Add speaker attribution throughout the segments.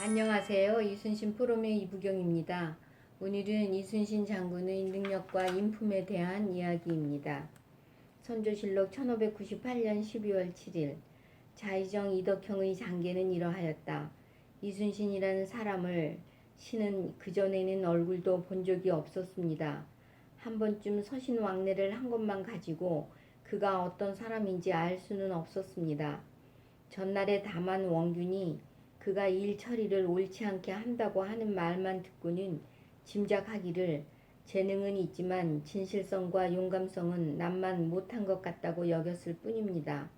Speaker 1: 안녕하세요. 이순신 프로의 이부경입니다. 오늘은 이순신 장군의 능력과 인품에 대한 이야기입니다. 선조실록 1598년 12월 7일 자의정 이덕형의 장계는 이러하였다. 이순신이라는 사람을 신은 그전에는 얼굴도 본 적이 없었습니다. 한 번쯤 서신 왕래를 한 것만 가지고 그가 어떤 사람인지 알 수는 없었습니다. 전날에 다만 원균이 그가 일 처리를 옳지 않게 한다고 하는 말만 듣고는 짐작하기를 재능은 있지만 진실성과 용감성은 남만 못한 것 같다고 여겼을 뿐입니다.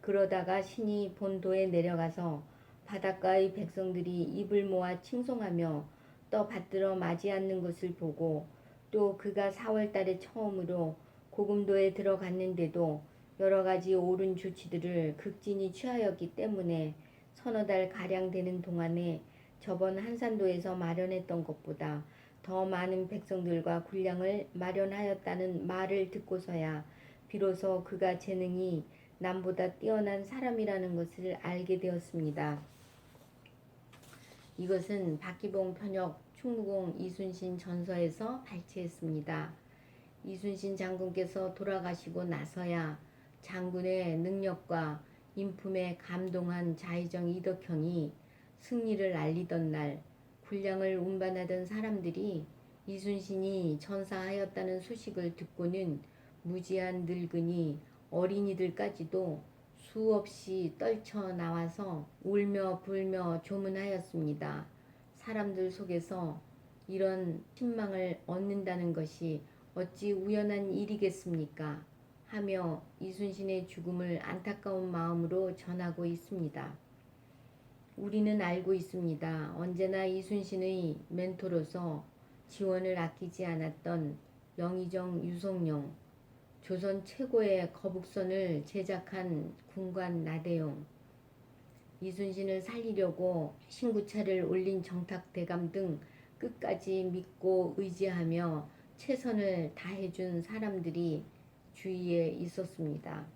Speaker 1: 그러다가 신이 본도에 내려가서 바닷가의 백성들이 입을 모아 칭송하며 떠 받들어 맞이 않는 것을 보고 또 그가 4월 달에 처음으로 고금도에 들어갔는데도 여러 가지 옳은 조치들을 극진히 취하였기 때문에 서너 달 가량 되는 동안에 저번 한산도에서 마련했던 것보다 더 많은 백성들과 군량을 마련하였다는 말을 듣고서야 비로소 그가 재능이 남보다 뛰어난 사람이라는 것을 알게 되었습니다. 이것은 박기봉 편역 충무공 이순신 전서에서 발췌했습니다. 이순신 장군께서 돌아가시고 나서야 장군의 능력과 인품에 감동한 자의정 이덕형이 승리를 알리던 날 군량을 운반하던 사람들이 이순신이 전사하였다는 소식을 듣고는 무지한 늙은이 어린이들까지도 수없이 떨쳐 나와서 울며 불며 조문하였습니다. 사람들 속에서 이런 신망을 얻는다는 것이 어찌 우연한 일이겠습니까? 하며 이순신의 죽음을 안타까운 마음으로 전하고 있습니다. 우리는 알고 있습니다. 언제나 이순신의 멘토로서 지원을 아끼지 않았던 영의정 유성룡, 조선 최고의 거북선을 제작한 군관 나대용, 이순신을 살리려고 신구차를 올린 정탁대감 등 끝까지 믿고 의지하며 최선을 다해준 사람들이 주위에 있었습니다.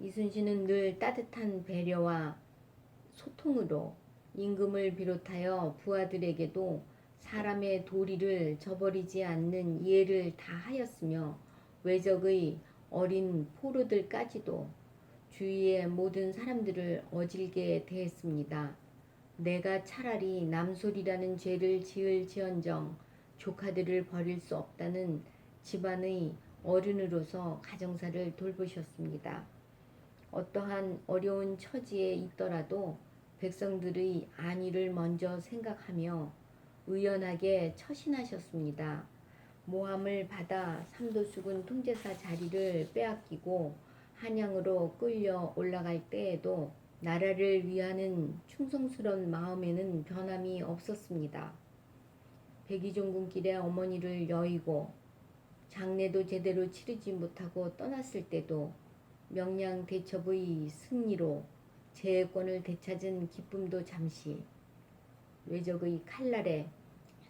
Speaker 1: 이순신은 늘 따뜻한 배려와 소통으로 임금을 비롯하여 부하들에게도 사람의 도리를 저버리지 않는 이해를 다 하였으며 외적의 어린 포로들까지도 주위의 모든 사람들을 어질게 대했습니다. 내가 차라리 남솔이라는 죄를 지을 지언정 조카들을 버릴 수 없다는 집안의 어른으로서 가정사를 돌보셨습니다. 어떠한 어려운 처지에 있더라도 백성들의 안위를 먼저 생각하며 의연하게 처신하셨습니다. 모함을 받아 삼도수군 통제사 자리를 빼앗기고 한양으로 끌려 올라갈 때에도 나라를 위하는 충성스러운 마음에는 변함이 없었습니다. 백이종군길에 어머니를 여의고 장례도 제대로 치르지 못하고 떠났을 때도 명량 대첩의 승리로 재권을 되찾은 기쁨도 잠시 외적의 칼날에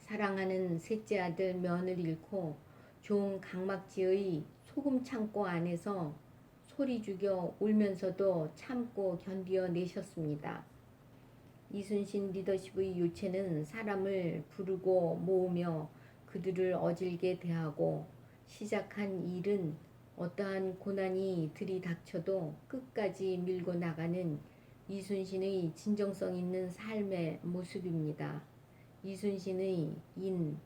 Speaker 1: 사랑하는 셋째 아들 면을 잃고 좋은 강막지의 소금 창고 안에서 소리 죽여 울면서도 참고 견디어 내셨습니다. 이순신 리더십의 요체는 사람을 부르고 모으며 그들을 어질게 대하고 시작한 일은 어떠한 고난이 들이닥쳐도 끝까지 밀고 나가는 이순신의 진정성 있는 삶의 모습입니다. 이순신의 인,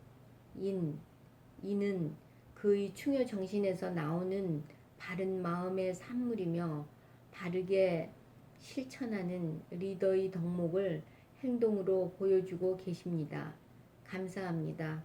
Speaker 1: 인, 인은 그의 충효 정신에서 나오는 바른 마음의 산물이며 바르게 실천하는 리더의 덕목을 행동으로 보여주고 계십니다. 감사합니다.